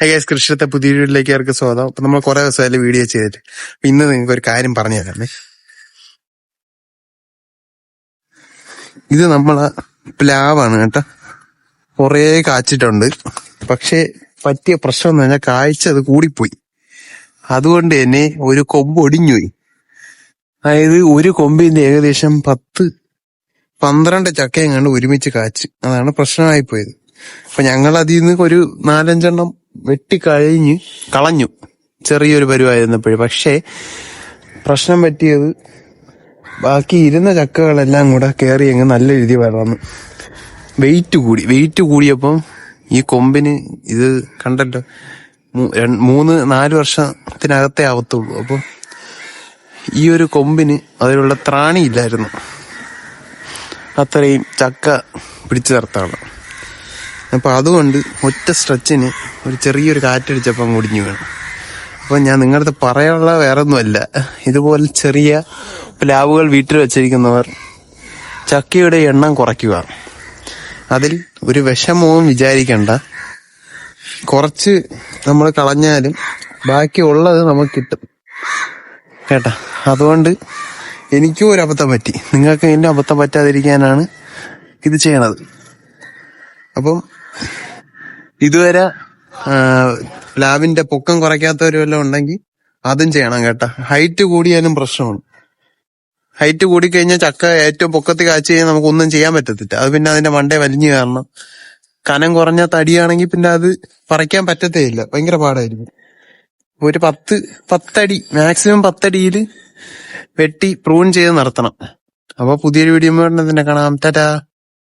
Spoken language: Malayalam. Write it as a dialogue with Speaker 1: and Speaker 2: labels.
Speaker 1: ഹൈസ് കൃഷിയുടെ പുതിയ വീട്ടിലേക്ക് അവർക്ക് സ്വാഗതം. അപ്പൊ നമ്മൾ കുറെ ദിവസമായാലും വീഡിയോ ചെയ്തിട്ട്. അപ്പൊ ഇന്ന് നിങ്ങൾക്ക് ഒരു കാര്യം പറഞ്ഞു തരാമേ ഇത് നമ്മളെ പ്ലാവാണ് കേട്ടോ. കുറേ കാച്ചിട്ടുണ്ട്. പക്ഷെ പറ്റിയ പ്രശ്നം എന്ന് പറഞ്ഞാൽ കാഴ്ച അത് കൂടിപ്പോയി. അതുകൊണ്ട് തന്നെ ഒരു കൊമ്പ് ഒടിഞ്ഞുപോയി. അതായത് ഒരു കൊമ്പിന്റെ ഏകദേശം പത്ത് പന്ത്രണ്ട് ചക്കയും കണ്ട് ഒരുമിച്ച് കാച്ച്. അതാണ് പ്രശ്നമായി പോയത് അപ്പൊ ഞങ്ങൾ അതിൽ നിന്ന് ഒരു നാലഞ്ചെണ്ണം വെട്ടി കഴിഞ്ഞ് കളഞ്ഞു. ചെറിയൊരു പരുവായിരുന്നപ്പോഴും. പക്ഷേ പ്രശ്നം പറ്റിയത് ബാക്കി ഇരുന്ന ചക്കകളെല്ലാം കൂടെ കയറി അങ്ങ് നല്ല രീതി വളർന്നു. വെയിറ്റ് കൂടി. വെയിറ്റ് കൂടിയപ്പം ഈ കൊമ്പിന് ഇത് കണ്ടല്ലോ മൂന്ന് നാല് വർഷത്തിനകത്തെ ആവത്തുള്ളൂ. അപ്പോൾ ഈ ഒരു കൊമ്പിന് അതിലുള്ള ത്രാണിയില്ലായിരുന്നു അത്രയും ചക്ക പിടിച്ചു നിർത്താണ് അപ്പൊ അതുകൊണ്ട് ഒറ്റ സ്ട്രെച്ചിന് ഒരു ചെറിയൊരു കാറ്റടിച്ചപ്പം മുടിഞ്ഞു വീണു. അപ്പോൾ ഞാൻ നിങ്ങളുടെ പറയാനുള്ള വേറെ ഒന്നുമല്ല ഇതുപോലെ ചെറിയ പ്ലാവുകൾ വീട്ടിൽ വെച്ചിരിക്കുന്നവർ ചക്കയുടെ എണ്ണം കുറയ്ക്കുക. അതിൽ ഒരു വിഷമവും വിചാരിക്കണ്ട. കുറച്ച് നമ്മൾ കളഞ്ഞാലും ബാക്കി ഉള്ളത് നമുക്ക് കിട്ടും. കേട്ടാ? അതുകൊണ്ട് എനിക്കും ഒരു അബദ്ധം പറ്റി. നിങ്ങൾക്ക് എന്റെ അബദ്ധം പറ്റാതിരിക്കാനാണ് ഇത് ചെയ്യണത്. അപ്പം ഇതുവരെ ലാബിന്റെ പൊക്കം കുറയ്ക്കാത്തവരും എല്ലാം ഉണ്ടെങ്കിൽ അതും ചെയ്യണം കേട്ടാ. ഹൈറ്റ് കൂടിയാലും പ്രശ്നമാണ് ഹൈറ്റ് കൂടിക്കഴിഞ്ഞാൽ ചക്ക ഏറ്റവും പൊക്കത്തിൽ കാച്ചു കഴിഞ്ഞാൽ നമുക്ക് ഒന്നും ചെയ്യാൻ പറ്റത്തില്ല. അത് പിന്നെ അതിന്റെ മണ്ടേ വലിഞ്ഞു കാരണം കനം കുറഞ്ഞ തടിയാണെങ്കിൽ പിന്നെ അത് പറിക്കാൻ പറ്റത്തേ ഇല്ല ഭയങ്കര പാടായിരിക്കും. ഒരു പത്ത് പത്തടി മാക്സിമം പത്തടിയിൽ വെട്ടി പ്രൂൺ ചെയ്ത് നിർത്തണം. അപ്പൊ പുതിയൊരു വീഡിയോ തന്നെ കാണാം. ടാറ്റാ.